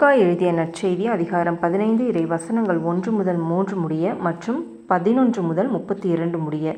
லூக்கா எழுதிய நற்செய்தி அதிகாரம் பதினைந்து இறை வசனங்கள் ஒன்று முதல் மூன்று முடிய மற்றும் பதினொன்று முதல் முப்பத்தி இரண்டு முடிய.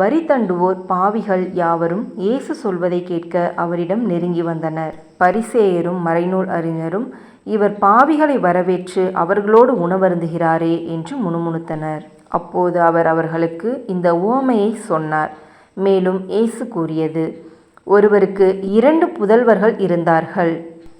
வரி தண்டுவோர் பாவிகள் யாவரும் இயேசு சொல்வதை கேட்க அவரிடம் நெருங்கி வந்தனர். பரிசேயரும் மறைநூல் அறிஞரும் இவர் பாவிகளை வரவேற்று அவர்களோடு உணவருந்துகிறாரே என்று முணுமுணுத்தனர். அப்போது அவர் அவர்களுக்கு இந்த உவமையை சொன்னார். மேலும் இயேசு கூறியது ஒருவருக்கு இரண்டு புதல்வர்கள் இருந்தார்கள்.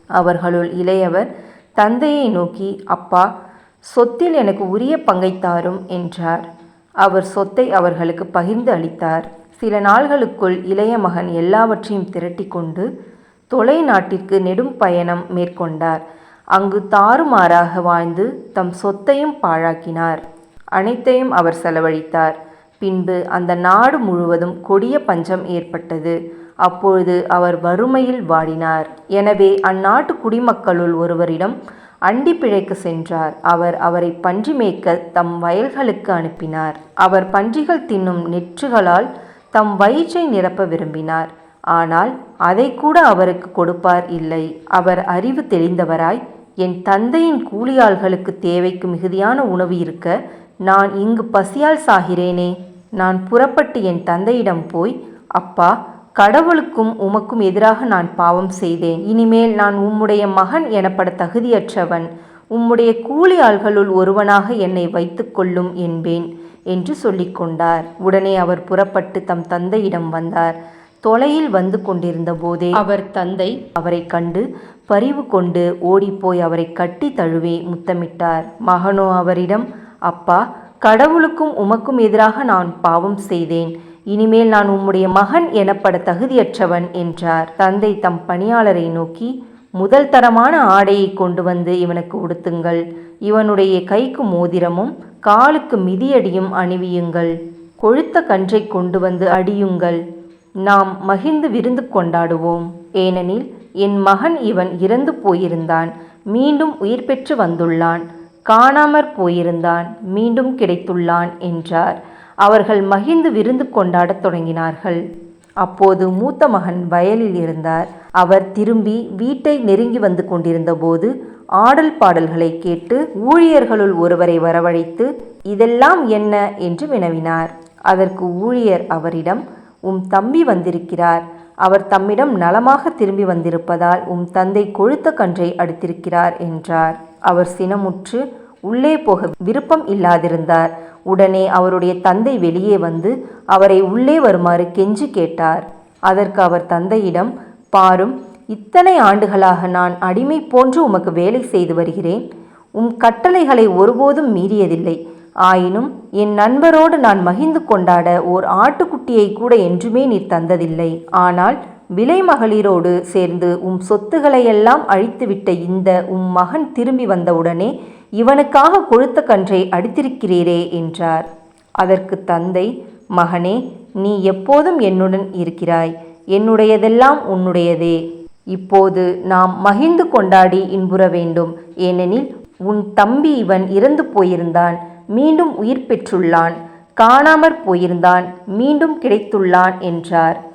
அவர்களுள் இளையவர் தந்தையை நோக்கி அப்பா சொத்தில் எனக்கு உரிய பங்கை தாரும் என்றார். அவர் சொத்தை அவர்களுக்கு பகிர்ந்து அளித்தார். சில நாள்களுக்குள் இளைய மகன் எல்லாவற்றையும் திரட்டி கொண்டு தொலை நாட்டிற்கு நெடும் பயணம் மேற்கொண்டார். அங்கு தாறுமாறாக வாழ்ந்து தம் சொத்தையும் பாழாக்கினார். அனைத்தையும் அவர் செலவழித்தார். பின்பு அந்த நாடு முழுவதும் கொடிய பஞ்சம் ஏற்பட்டது. அப்பொழுது அவர் வறுமையில் வாடினார். எனவே அந்நாட்டு குடிமக்களுள் ஒருவரிடம் அண்டி பிழைக்க சென்றார். அவர் அவரை பன்றி மேய்க்க தம் வயல்களுக்கு அனுப்பினார். அவர் பன்றிகள் தின்னும் நெற்றுகளால் தம் வயிற்றை நிரப்ப விரும்பினார். ஆனால் அதை கூட அவருக்கு கொடுப்பார் இல்லை. அவர் அறிவு தெளிந்தவராய் என் தந்தையின் கூலியாள்களுக்கு தேவைக்கு மிகுதியான உணவு இருக்க நான் இங்கு பசியால் சாகிறேனே. நான் புறப்பட்டு என் தந்தையிடம் போய் அப்பா கடவுளுக்கும் உமக்கும் எதிராக நான் பாவம் செய்தேன். இனிமேல் நான் உம்முடைய மகன் எனப்பட தகுதியற்றவன். உம்முடைய கூலி ஆள்களுள் ஒருவனாக என்னை வைத்துக்கொள்ளும் என்பேன் என்று சொல்லிக்கொண்டார் உடனே அவர் புறப்பட்டு தம் தந்தையிடம் வந்தார். தொலையில் வந்து கொண்டிருந்த போதே அவர் தந்தை அவரை கண்டு பரிவு கொண்டு ஓடிப்போய் அவரை கட்டி தழுவி முத்தமிட்டார். மகனோ அவரிடம் அப்பா கடவுளுக்கும் உமக்கும் எதிராக நான் பாவம் செய்தேன். இனிமேல் நான் உம்முடைய மகன் எனப்பட தகுதியற்றவன் என்றார். தந்தை தம் பணியாளரை நோக்கி முதல் தரமான ஆடையை கொண்டு வந்து இவனுக்கு உடுத்துங்கள். இவனுடைய கைக்கு மோதிரமும் காலுக்கு மிதியடியும் அணிவியுங்கள். கொழுத்த கன்றை கொண்டு வந்து அடியுங்கள். நாம் மகிழ்ந்து விருந்து கொண்டாடுவோம். ஏனெனில் என் மகன் இவன் இறந்து போயிருந்தான். மீண்டும் உயிர் பெற்று வந்துள்ளான். காணாமற் போயிருந்தான். மீண்டும் கிடைத்துள்ளான் என்றார். அவர்கள் மகிழ்ந்து விருந்து கொண்டாடத் தொடங்கினார்கள். அப்போது மூத்த மகன் வயலில் இருந்தார். அவர் திரும்பி வீட்டை நெருங்கி வந்து கொண்டிருந்தபோது ஆடல் பாடல்களை கேட்டு ஊழியர்களுள் ஒருவரை வரவழைத்து இதெல்லாம் என்ன என்று வினவினார். அதற்கு ஊழியர் அவரிடம் உம் தம்பி வந்திருக்கிறார். அவர் தம்மிடம் நலமாக திரும்பி வந்திருப்பதால் உம் தந்தை கொழுத்த கன்றை அடுத்திருக்கிறார் என்றார். அவர் சினமுற்று உள்ளே போக விருப்பம் இல்லாதிருந்தார். உடனே அவருடைய தந்தை வெளியே வந்து அவரை உள்ளே வருமாறு கெஞ்சி கேட்டார். அதற்கு அவர் தந்தையிடம் பாரும் இத்தனை ஆண்டுகளாக நான் அடிமை போன்று உமக்கு வேலை செய்து வருகிறேன். உம் கட்டளைகளை ஒருபோதும் மீறியதில்லை. ஆயினும் என் நண்பரோடு நான் மகிழ்ந்து கொண்டாட ஓர் ஆட்டுக்குட்டியை கூட என்றுமே நீர் தந்ததில்லை. ஆனால் விலை மகளிரோடு சேர்ந்து உம் சொத்துகளையெல்லாம் அழித்துவிட்ட இந்த உம் மகன் திரும்பி வந்தவுடனே இவனுக்காக கொழுத்த கன்றை அடித்திருக்கிறீரே என்றார். அதற்கு தந்தை மகனே நீ எப்போதும் என்னுடன் இருக்கிறாய். என்னுடையதெல்லாம் உன்னுடையதே. இப்போது நாம் மகிழ்ந்து கொண்டாடி இன்புற வேண்டும். ஏனெனில் உன் தம்பி இவன் இறந்து போயிருந்தான். மீண்டும் உயிர் பெற்றுள்ளான். காணாமற் போயிருந்தான். மீண்டும் கிடைத்துள்ளான் என்றார்.